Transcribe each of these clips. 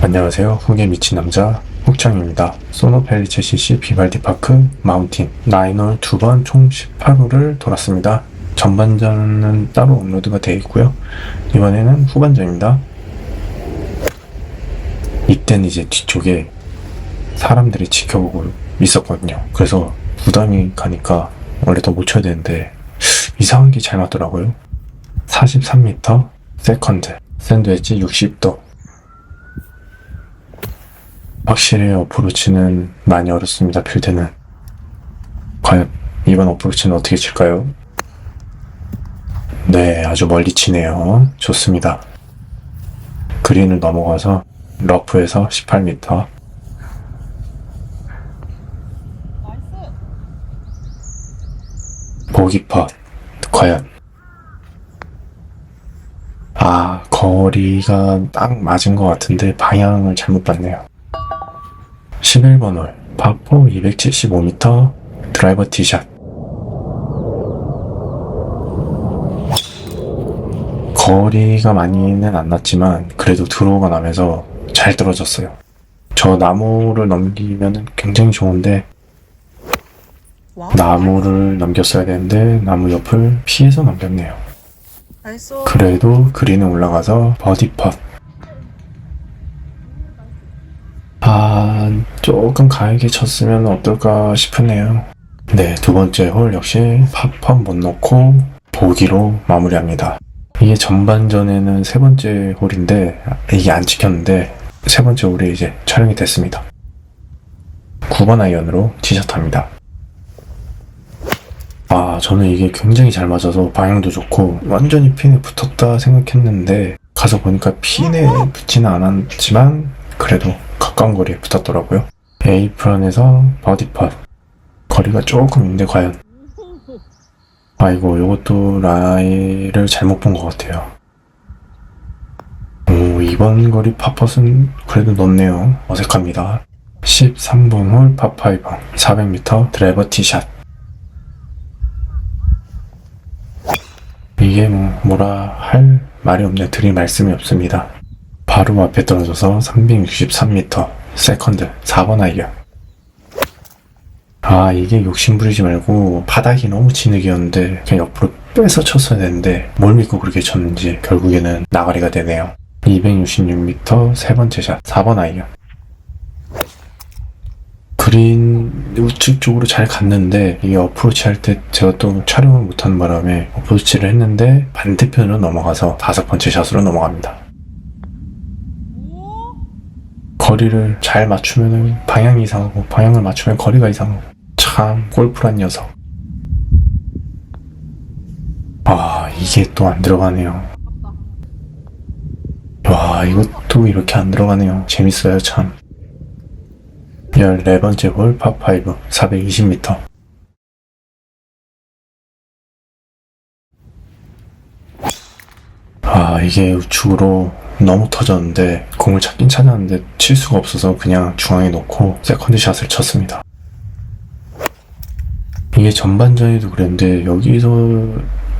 안녕하세요. 훅에 미친 남자 훅창입니다. 소노펠리체 CC 비발디 파크 마운틴 나인홀 두 번 총 18홀을 돌았습니다. 전반전은 따로 업로드가 되어 있고요. 이번에는 후반전입니다. 이때는 이제 뒤쪽에 사람들이 지켜보고 있었거든요. 그래서 부담이 가니까 원래 더 못 쳐야 되는데 이상하게 잘 맞더라고요. 43m 세컨드 샌드웨지 60도 확실히 어프로치는 많이 어렵습니다. 필드는 과연 이번 어프로치는 어떻게 칠까요? 네, 아주 멀리 치네요. 좋습니다. 그린을 넘어가서 러프에서 18m 보기퍼 과연 아 거리가 딱 맞은 것 같은데 방향을 잘못 봤네요 11번 홀 파포 275m 드라이버 티샷 거리가 많이는 안 났지만 그래도 드로우가 나면서 잘 떨어졌어요 저 나무를 넘기면 굉장히 좋은데 와. 나무를 넘겼어야 되는데 나무 옆을 피해서 넘겼네요. 그래도 그린은 올라가서 버디 팟. 아, 조금 가하게 쳤으면 어떨까 싶으네요. 네, 두 번째 홀 역시 팝업 못 넣고 보기로 마무리합니다. 이게 전반전에는 세 번째 홀인데 이게 안 찍혔는데 세 번째 홀에 이제 촬영이 됐습니다. 9번 아이언으로 티샷합니다. 아, 저는 이게 굉장히 잘 맞아서 방향도 좋고 완전히 핀에 붙었다 생각했는데 가서 보니까 핀에 붙지는 않았지만 그래도 가까운 거리에 붙었더라고요. 에이프런에서 버디팟 거리가 조금 있는데 과연 아이고 요것도 라이를 잘못 본 것 같아요. 오 이번 거리 팝펫은 그래도 넓네요. 어색합니다. 13번 홀 팝5 400m 드라이버 티샷 이게 뭐 뭐라 할 말이 없네 드릴 말씀이 없습니다. 바로 앞에 떨어져서 363m 세컨드 4번 아이언 아 이게 욕심 부리지 말고 바닥이 너무 진흙이었는데 그냥 옆으로 빼서 쳤어야 되는데 뭘 믿고 그렇게 쳤는지 결국에는 나가리가 되네요. 266m 세 번째 샷 4번 아이언 그린 우측 쪽으로 잘 갔는데 이게 어프로치 할 때 제가 또 촬영을 못하는 바람에 어프로치를 했는데 반대편으로 넘어가서 다섯 번째 샷으로 넘어갑니다. 거리를 잘 맞추면 방향이 이상하고 방향을 맞추면 거리가 이상하고 참 골프란 녀석. 아 이게 또 안 들어가네요. 와 이것도 이렇게 안 들어가네요. 재밌어요 참. 14번째 홀 파5 420m 아 이게 우측으로 너무 터졌는데 공을 찾긴 찾았는데 칠 수가 없어서 그냥 중앙에 놓고 세컨드 샷을 쳤습니다. 이게 전반전에도 그랬는데 여기서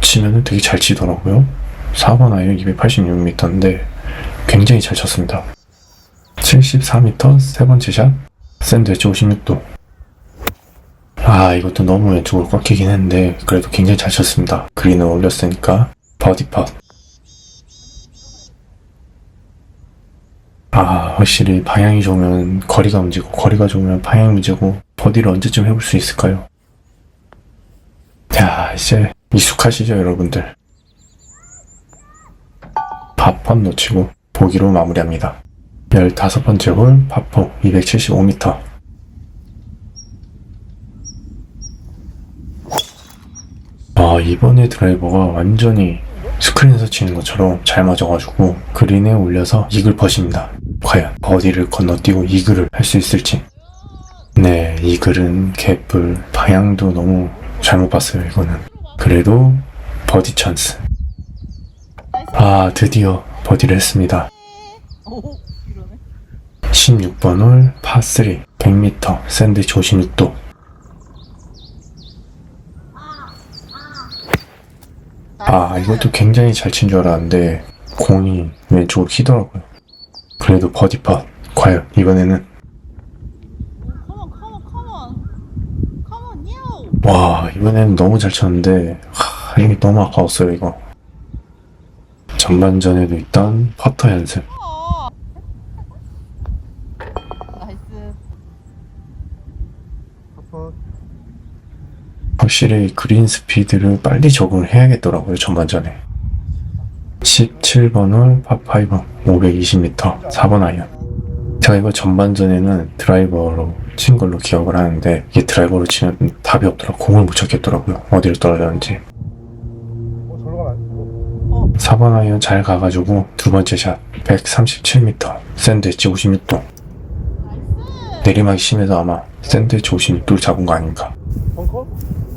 치면은 되게 잘 치더라고요. 4번 아이언 286m인데 굉장히 잘 쳤습니다. 74m 세 번째 샷 샌드위치 56도. 아, 이것도 너무 왼쪽으로 꺾이긴 했는데, 그래도 굉장히 잘 쳤습니다. 그린을 올렸으니까, 버디팟. 아, 확실히 방향이 좋으면 거리가 문제고, 거리가 좋으면 방향이 문제고, 버디를 언제쯤 해볼 수 있을까요? 자, 이제 익숙하시죠, 여러분들? 팝팝 놓치고, 보기로 마무리합니다. 15번째 홀 파포 275m 아 이번에 드라이버가 완전히 스크린에서 치는 것처럼 잘 맞아가지고 그린에 올려서 이글 퍼십니다. 과연 버디를 건너뛰고 이글을 할 수 있을지. 네 이글은 개뿔 방향도 너무 잘못 봤어요 이거는. 그래도 버디 찬스. 아 드디어 버디를 했습니다. 16번 홀 파3 100m 샌드위치 56도 아, 이것도 굉장히 잘 친 줄 알았는데, 공이 왼쪽으로 휘더라고요. 그래도 버디 팟. 과연 이번에는, 와, 이번에는 너무 잘 쳤는데, 하, 힘이 너무 아까웠어요, 이거. 전반전에도 있던 퍼터 연습. 나이스 확실히 그린 스피드를 빨리 적응을 해야겠더라고요, 전반전에. 17번 홀 파5 520m 4번 아이언. 제가 이거 전반전에는 드라이버로 친 걸로 기억을 하는데 이게 드라이버로 치면 답이 없더라고요. 공을 못 찾겠더라고요. 어디로 떨어졌는지. 4번 아이언 잘 가가지고 두 번째 샷 137m 샌드 엣지 56도 내리막이 심해서 아마 샌드 엣지 56도를 잡은 거 아닌가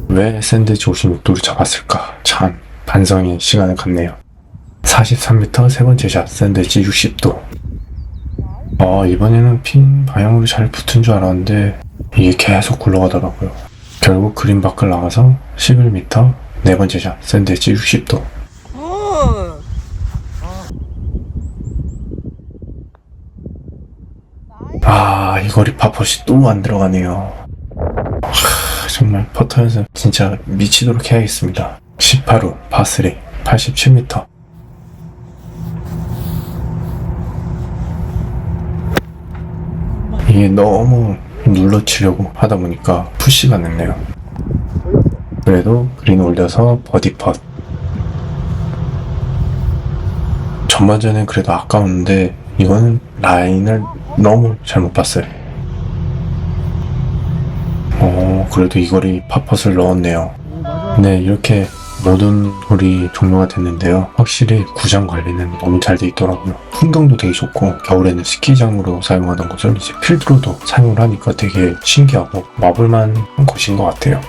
왜 샌드 엣지 56도를 잡았을까? 참 반성의 시간을 갖네요. 43m 세 번째 샷 샌드 엣지 60도. 아 이번에는 핀 방향으로 잘 붙은 줄 알았는데 이게 계속 굴러가더라고요. 결국 그린 밖을 나가서 11m 네 번째 샷 샌드 엣지 60도. 굿 아, 이 거리 파퍼시 또 안 들어가네요. 하, 정말 퍼터 연습 진짜 미치도록 해야겠습니다. 18호 파스리 87m. 이게 너무 눌러치려고 하다 보니까 푸시가 늦네요. 그래도 그린 올려서 버디 펫. 전반전엔 그래도 아까웠는데 이거는 라인을 너무 잘못 봤어요. 어, 그래도 이 거리 팝펫을 넣었네요. 네, 이렇게 모든 홀이 종료가 됐는데요. 확실히 구장 관리는 너무 잘 돼 있더라고요. 풍경도 되게 좋고 겨울에는 스키장으로 사용하던 것을 이제 필드로도 사용을 하니까 되게 신기하고 와볼만 한 곳인 것 같아요.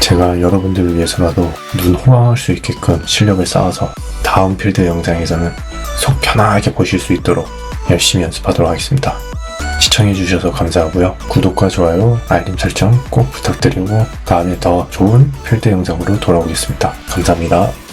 제가 여러분들을 위해서라도 눈 호강할 수 있게끔 실력을 쌓아서 다음 필드 영상에서는 속 편하게 보실 수 있도록 열심히 연습하도록 하겠습니다. 시청해주셔서 감사하고요. 구독과 좋아요, 알림 설정 꼭 부탁드리고 다음에 더 좋은 필드 영상으로 돌아오겠습니다. 감사합니다.